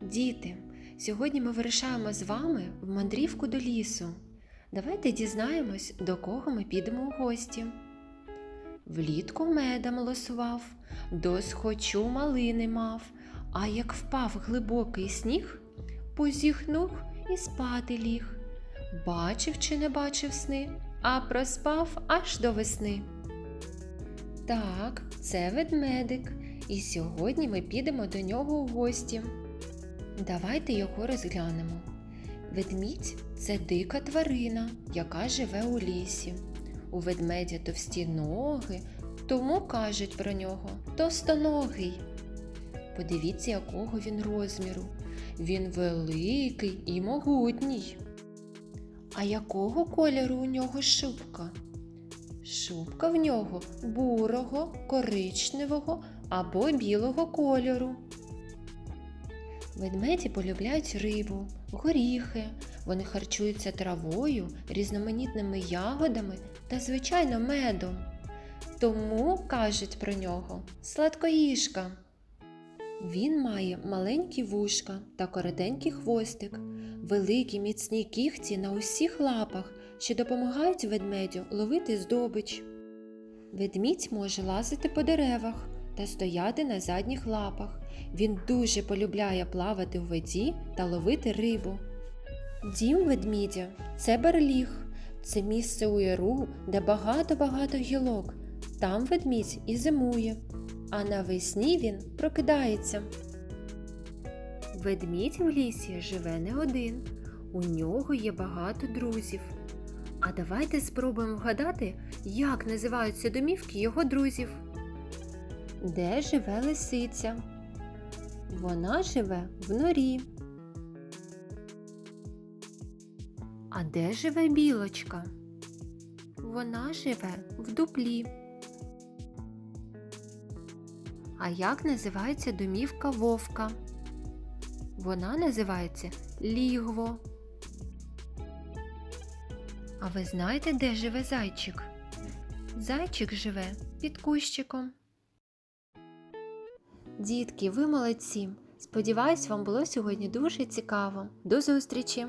Діти, сьогодні ми вирішаємо з вами в мандрівку до лісу. Давайте дізнаємось, до кого ми підемо у гості. Влітку медом лосував, досхочу малини мав, а як впав глибокий сніг, позіхнув і спати ліг. Бачив чи не бачив сни, а проспав аж до весни. Так, це ведмедик, і сьогодні ми підемо до нього у гості. Давайте його розглянемо. Ведмідь це дика тварина, яка живе у лісі. У ведмедя товсті ноги, тому кажуть про нього товстоногий. Подивіться, якого він розміру. Він великий і могутній. А якого кольору у нього шубка? Шубка в нього бурого, коричневого або білого кольору. Ведмеді полюбляють рибу, горіхи. Вони харчуються травою, різноманітними ягодами та, звичайно, медом. Тому кажуть про нього сладкоїжка. Він має маленькі вушка та коротенький хвостик, великі міцні кігті на усіх лапах, що допомагають ведмедю ловити здобич. Ведмідь може лазити по деревах та стояти на задніх лапах. Він дуже полюбляє плавати в воді та ловити рибу. Дім ведмідя це барліг, це місце у яру, де багато-багато гілок. Там ведмідь і зимує, а навесні він прокидається. Ведмідь в лісі живе не один, у нього є багато друзів. А давайте спробуємо вгадати, як називаються домівки його друзів. Де живе лисиця? Вона живе в норі. А де живе білочка? Вона живе в дуплі. А як називається домівка вовка? Вона називається лігво. А ви знаєте, де живе зайчик? Зайчик живе під кущиком. Дітки, ви молодці! Сподіваюсь, вам було сьогодні дуже цікаво. До зустрічі!